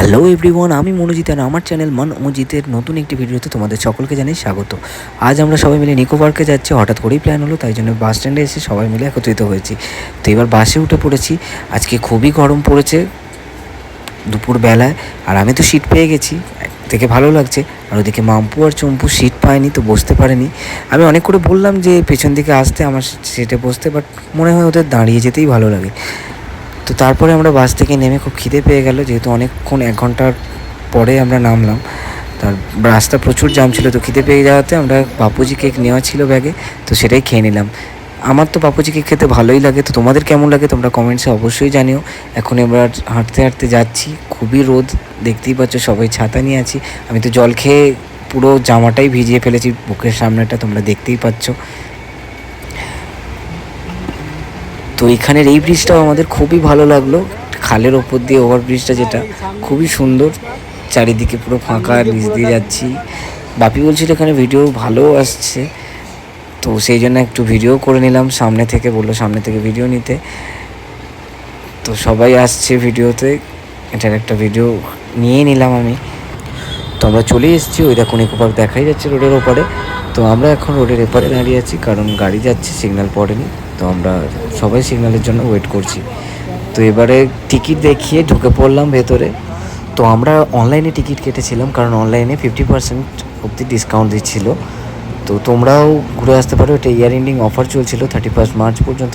Hello everyone আমি মনোজিৎ আর আমার channel মন অমজিতের নতুন একটি ভিডিওতে তোমাদের সকলকে জানাই স্বাগত। আজ আমরা সবাই মিলে নিকো পার্কে যাচ্ছি, হঠাৎ করেই প্ল্যান হলো, তাই জন্য বাস স্ট্যান্ডে এসে সবাই মিলে একত্রিত হয়েছি। তো এবার বাসে উঠে পড়েছি, আজকে খুবই গরম পড়েছে দুপুর বেলায়, আর আমি তো সিট পেয়ে গেছি থেকে ভালো লাগছে। আর ওদিকে মাম্পু আর চম্পু সিট পায়নি, তো বসতে পারেনি। আমি অনেক করে বললাম যে পেছন দিকে আসতে, আমার সিটে বসতে বাট মনে হয় ওদের দাঁড়িয়ে যেতেই ভালো লাগে। তো তারপরে আমরা বাস থেকে নেমে খুব খিদে পেয়ে গেল, যেহেতু অনেকক্ষণ এক ঘণ্টার পরে আমরা নামলাম। তার রাস্তা প্রচুর জাম ছিল, তো খিদে পেয়ে যাওয়াতে আমরা বাপুজি কেক নেওয়া ছিল ব্যাগে, তো সেটাই খেয়ে নিলাম। আমার তো বাপুজি কেক খেতে ভালোই লাগে, তো তোমাদের কেমন লাগে তোমরা কমেন্টসে অবশ্যই জানিও। এখন এবার হাঁটতে হাঁটতে যাচ্ছি, খুবই রোদ, দেখতেই পাচ্ছ সবাই ছাতা নিয়ে আছি। আমি তো জল খেয়ে পুরো জামাটাই ভিজিয়ে ফেলেছি, বুকের সামনেটা তোমরা দেখতেই পাচ্ছ। তো এখানের এই ব্রিজটাও আমাদের খুবই ভালো লাগল। খালের ওপর দিয়ে ওভার ব্রিজটা যেটা, খুবই সুন্দর। চারিদিকে পুরো ফাঁকা, নিচ দিয়ে যাচ্ছি। বাপি বলছিল এখানে ভিডিও ভালো আসছে। তো সেই জন্য একটু ভিডিও করে নিলাম সামনে থেকে, বলল সামনে থেকে ভিডিও নিতে। তো সবাই আসছে ভিডিওতে এটার একটা ভিডিও নিয়ে নিলাম আমি। তো আমরা চলে এসেছি, ওই দেখুন ইকো পার্ক দেখাই যাচ্ছে রোডের ওপারে। তো আমরা এখন রোডের এপারে দাঁড়িয়ে আছি, কারণ গাড়ি যাচ্ছে সিগন্যাল পড়েনি। তো আমরা সবাই সিগন্যালের জন্য ওয়েট করছি। তো এবারে টিকিট দেখিয়ে ঢুকে পড়লাম ভেতরে। তো আমরা অনলাইনে টিকিট কেটেছিলাম কারণ অনলাইনে ফিফটি পার্সেন্ট অবধি ডিসকাউন্ট দিচ্ছিল। তো তোমরাও ঘুরে আসতে পারো, এটা ইয়ার এন্ডিং অফার চলছিল থার্টি ফার্স্ট মার্চ পর্যন্ত।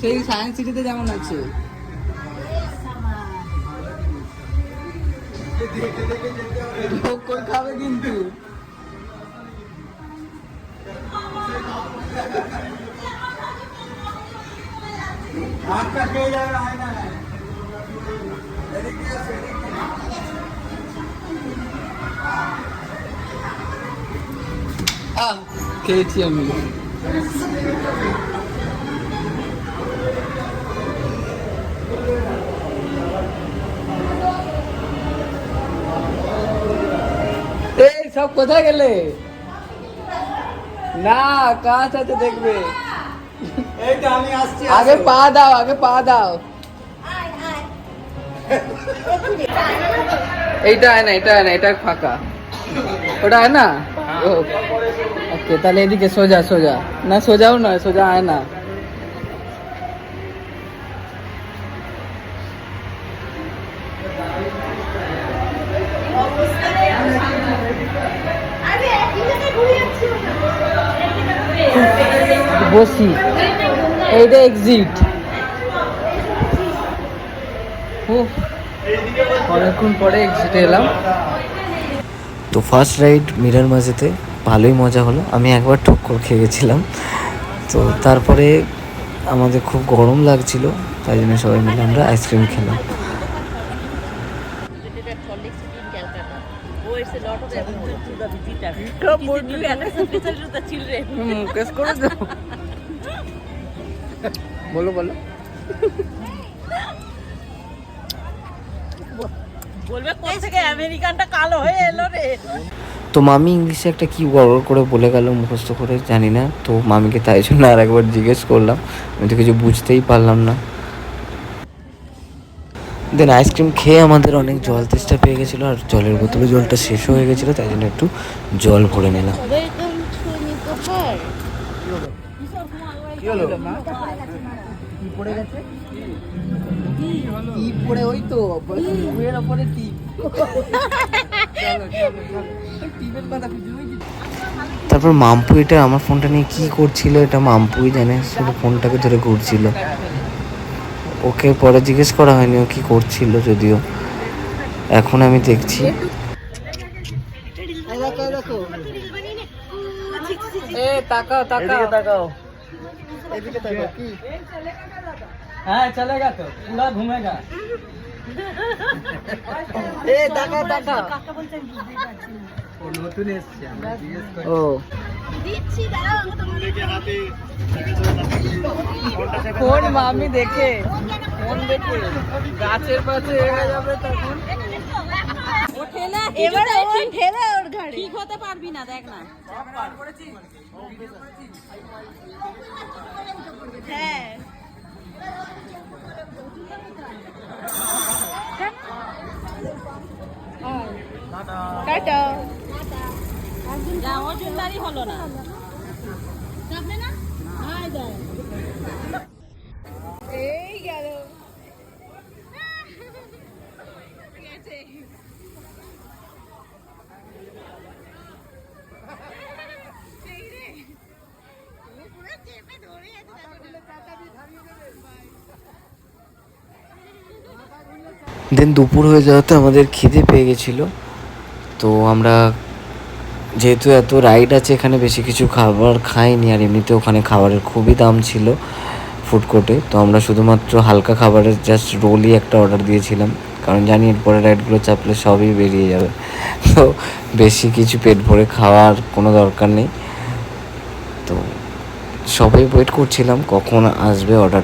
সেই সায়েন্স সিটিতে যেমন আছে। খাবে কিন্তু। খেয়েছি আমি। সব কোথায় গেলে? না কাজ আছে দেখবে? এইটা আমি আসছি আগে পা দাও আগে পা দাও। এইটা আয় না এটা আয় না এটা ফাঁকা। ওটা আয় না? ওকে তাহলে এদিকে সোজা সোজা। না সোজাও নয় সোজা আয় না। বসি। এইটা এক্সিট অনেকক্ষণ পরে এক্সিটে এলাম। তো ফার্স্ট রাইড মিরার মাঝেতে, ভালোই মজা হলো। আমি একবার ঠক্কর খেয়ে গেছিলাম। তো তারপরে আমাদের খুব গরম লাগছিল, তাই জন্য সবাই মিলে আমরা আইসক্রিম খেলাম। A to the children. বলবে কোথা থেকে? আমেরিকানটা কালো হয়ে এলো রে। তো মামি ইংলিশে একটা কি গড় করে বলে গেল মুখস্থ করে জানি না। তো মামিকে তাই জন্য আর একবার জিজ্ঞেস করলাম। আমি তো কিছু বুঝতেই পারলাম না। দেন আইসক্রিম খেয়ে আমাদের অনেক জল তেষ্টা পেয়ে গেছিল আর জলের বোতলে জলটা শেষ হয়ে গেছিল তাই জন্য একটু জল ভরে নিলাম। তারপর মাম্পু এটা আমার ফোনটা নিয়ে কি করছিল এটা মাম্পুই জানে শুধু ফোনটাকে ধরে ঘুরছিল। ওকে পরে জিজ্ঞেস করা হয়নি ও কি করছিল যদিও। এখন আমি দেখছি। এ তাকাও তাকাও। তাকাও। এদিকে তাকাও কি? হ্যাঁ চলেগা তো। পুরা ঘুমেগা। এ তাকাও তাকাও। ও নতুন এসছে আমরা জিজ্ঞেস করি। ও। ফোন মামি দেখে। ফোন দেখে। গাছের পাশে এগিয়ে যাবে তখন। এবার ওই ঠেলে ওর ঘাড়ে। ঠিক হতে পারবি না দেখ না। হ্যাঁ। টাটা হলো না। দেন দুপুর হয়ে যাওয়াতে আমাদের খিদে পেয়ে গেছিল। তো আমরা যেহেতু এত রাইড আছে, এখানে বেশি কিছু খাবার খাইনি আর এমনিতে ওখানে খাবারের খুবই দাম ছিল। ফুড কোর্টে। তো আমরা শুধুমাত্র হালকা খাবারের জাস্ট রোলই একটা অর্ডার দিয়েছিলাম। কারণ জানি এরপরে রাইডগুলো চাপলে সবই বেরিয়ে যাবে। তো বেশি কিছু পেট ভরে খাওয়ার কোনো দরকার নেই। তো সবাই ওয়েট করছিলাম কখন আসবে অর্ডার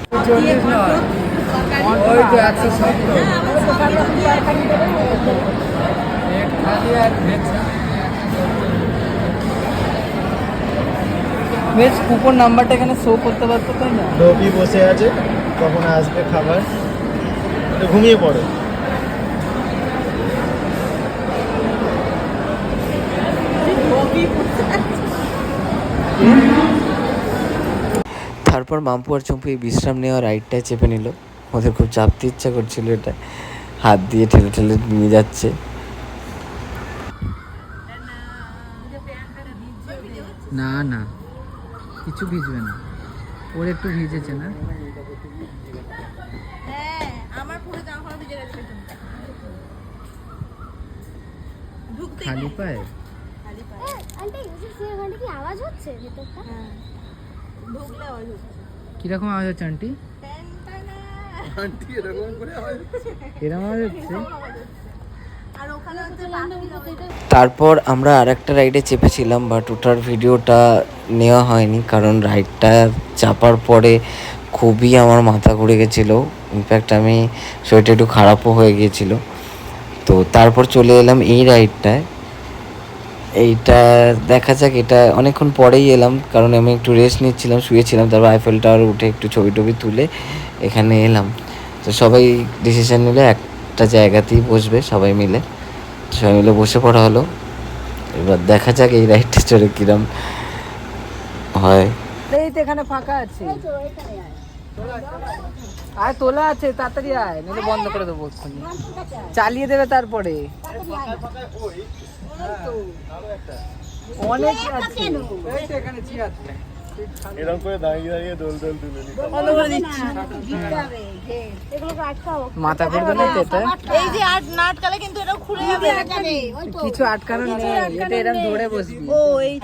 বেশ কুপন নাম্বারটা এখানে শো করতে পারতো তাই না? লোকই বসে আছে? কখন আসবে খাবার? ঘুমিয়ে পড়ো। তারপর মাম্পু আর চম্পু এই বিশ্রাম নেওয়া রাইডটায় চেপে নিল। ওদের খুব চাপতে ইচ্ছা করছিল এটা। হাত দিয়ে ঠেলে ঠেলে নিয়ে যাচ্ছে। না না। কিছু ভিজবে না। ওর একটু ভিজেছে না? হ্যাঁ আমার পুরো জামা কাপড় ভিজে গেছে ঢুকতে খালি পায়ে? আন্টি ওখানে কি আওয়াজ হচ্ছে ভেতরটা? ঢুকলে আওয়াজ হচ্ছে। কীরকম আওয়াজ আন্টি? এরকম আওয়াজ হচ্ছে আর ওখানে হচ্ছে পাখি তারপর আমরা আর একটা রাইডে চেপেছিলাম বাট ওটার ভিডিওটা নেওয়া হয়নি কারণ রাইডটা চাপার পরে খুবই আমার মাথা ঘুরে গেছিল। ইনফ্যাক্ট আমি শরীরটা একটু খারাপও হয়ে গিয়েছিল। তো তারপর চলে এলাম এই রাইডটায় এইটা দেখা যাক এটা অনেকক্ষণ পরেই এলাম কারণ আমি একটু রেস্ট নিচ্ছিলাম শুয়েছিলাম তারপর আইফেল টাওয়ার উঠে একটু ছবি টবি তুলে এখানে এলাম। তো সবাই ডিসিশন নিলে একটা জায়গাতেই বসবে সবাই মিলে। সবাই মিলে বসে পড়া হলো। এবার দেখা যাক এই রাইডটা চড়ে কিরম হয়। এই তো এখানে ফাঁকা আছে। আয় তোলা আছে তাড়াতাড়ি আয় নাহলে বন্ধ করে দেবো এক্ষুনি। চালিয়ে দেবে তারপরে। অনেক আছে। এই তো এখানে চেয়ার এরকম করে দাঁড়িয়ে দাঁড়িয়ে দোল দোল তুলে নি মাথা ঘুরবে না তো এটা? এই যে আট নাটকালে কিন্তু এটা খুলে যাবে। কিছু আটকানো নেই। এটা এরকম ধরে বসবি। ও এই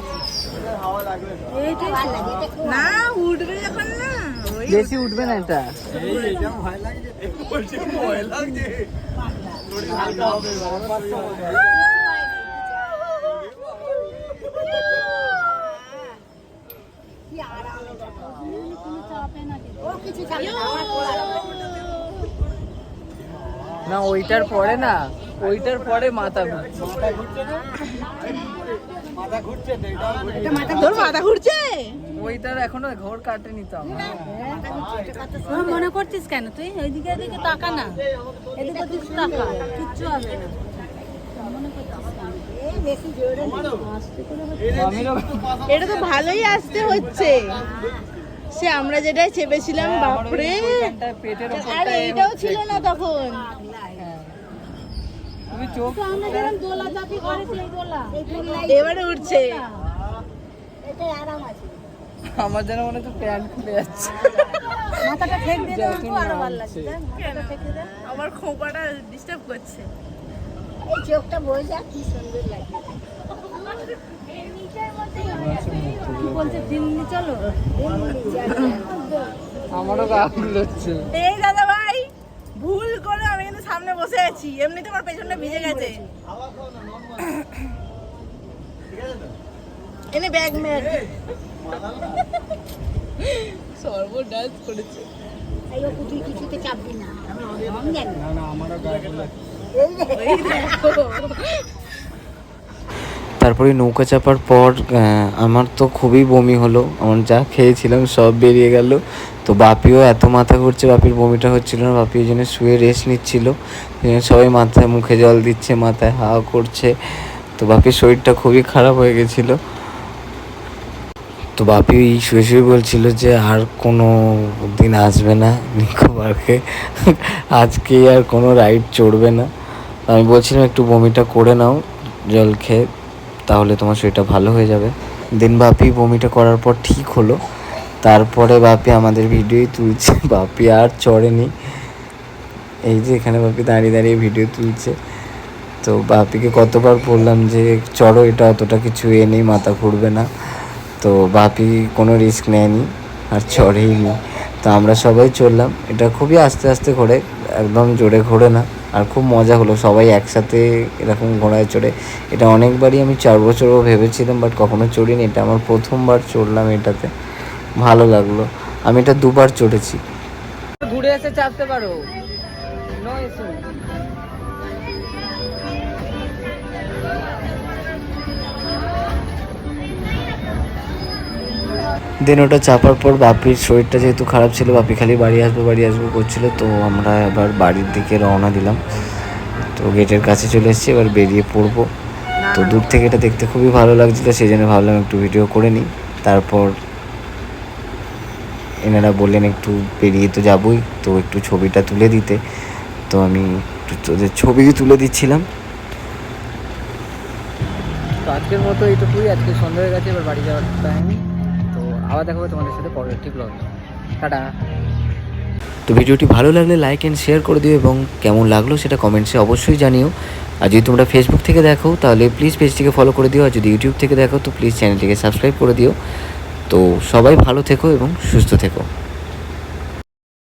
না উঠবে যখন না বেশি উঠবে না এটা? না ওইটার পরে না ওইটার পরে মাথা ঘুরছে। তোর মাথা ঘুরছে? ওইটার এখনও ঘোর কাটেনি তো আমার। মনে করছিস কেন? তুই ওইদিকে এদিকে তাকা না। এদিকে ওদিকে তাকা কিচ্ছু হবে না। এটা তো ভালোই আসতে হচ্ছে। সে আমরা যেটাই চেপেছিলাম বাপরে। এখানটায় পেটের আর এইটাও ছিল। না তখন। এবারে উঠছে। এটা আরাম আছে। আমার যেন মনে হচ্ছে প্যান্ট খুলে যাচ্ছে। মাথাটা ঠেক দিয়ে আরও ভালো লাগছে দেখ, মাথাটা ঠেক দিয়ে দে। আমার খোপাটা ডিস্টার্ব করছে। এই চোখটা বই যা কি সুন্দর লাগে। আমারও গা হচ্ছে এই দাদা ভাই ভুল করে আমি কিন্তু সামনে বসে আছি। এমনিতে আমার পেছনটা ভিজে গেছে। এনে ব্যাগ মেয়ে সর্বনাশ করেছে। এই ও তুই কিছুতে চাপবি না। না না আমারও গায়ে বলে তারপরে নৌকা চাপার পর আমার তো খুবই বমি হলো। আমার যা খেয়েছিলাম সব বেরিয়ে গেল। তো বাপিও এত মাথা ঘুরছে, বাপির বমিটা হচ্ছিল না। বাপি ওই জন্য শুয়ে রেস্ট নিচ্ছিল। সবাই মাথায় মুখে জল দিচ্ছে, মাথায় হাওয়া করছে। তো বাপির শরীরটা খুবই খারাপ হয়ে গেছিল। তো বাপি শুয়ে শুয়ে বলছিল যে, আর কোনো দিন আসবে না নিকো পার্কে। আজকে আর কোনো রাইড চড়বে না। আমি বলছিলাম, একটু বমিটা করে নাও, জল খেয়ে। তাহলে তোমার শরীরটা ভালো হয়ে যাবে। দিন বাপি বমিটা করার পর ঠিক হলো। তারপরে বাপি আমাদের ভিডিওই তুলছে। বাপি আর চড়েনি। এই যে এখানে বাপি দাঁড়িয়ে দাঁড়িয়ে ভিডিও তুলছে। তো বাপিকে কতবার বললাম যে, চড়ো, এটা অতটা কিছু এ নেই, মাথা ঘুরবে না। তো বাপি কোনো রিস্ক নেয়নি আর চড়েই নি তো আমরা সবাই চললাম এটা খুবই আস্তে আস্তে ঘোরে। একদম জোরে ঘোরে না। আর খুব মজা হলো, সবাই একসাথে এরকম ঘোড়ায় চড়ে। এটা অনেকবারই আমি চার বছরও ভেবেছিলাম বাট কখনো চড়িনি। এটা আমার প্রথমবার চড়লাম এটাতে। ভালো লাগল। আমি এটা দুবার চড়েছি। ঘুরে এসে চাপতে পারো। দেন ওটা চাপার পর বাপির শরীরটা যেহেতু খারাপ ছিল, বাপি খালি বাড়ি আসব বাড়ি আসব করছিল, তো আমরা এবার বাড়ির দিকে রওনা দিলাম। তো গেটের কাছে চলে এসেছি, এবার বেরিয়ে পড়ব। তো দূর থেকে এটা দেখতে খুবই ভালো লাগছিল, সেই জন্য ভাবলাম একটু ভিডিও করে নিই। তারপর এনারা বললেন একটু বেরিয়ে তো যাবই, তো একটু ছবিটা তুলে দিতে। তো আমি একটু তোদের ছবি তুলে দিচ্ছিলাম। আজকের মতো এইটুকুই, আজকে সন্ধ্যা হয়ে গেছে, এবার বাড়ি যাওয়ার টাইম আবার দেখা হবে তোমাদের সাথে পরবর্তী ব্লগ টাটা। তো ভিডিওটি ভালো লাগলে লাইক অ্যান্ড শেয়ার করে দিও এবং কেমন লাগল সেটা কমেন্টসে অবশ্যই জানিও। আর যদি তোমরা ফেসবুক থেকে দেখো, তাহলে প্লিজ পেজটিকে ফলো করে দিও। আর যদি ইউটিউব থেকে দেখো, তো প্লিজ চ্যানেলটিকে সাবস্ক্রাইব করে দিও। তো সবাই ভালো থেকো এবং সুস্থ থেকো।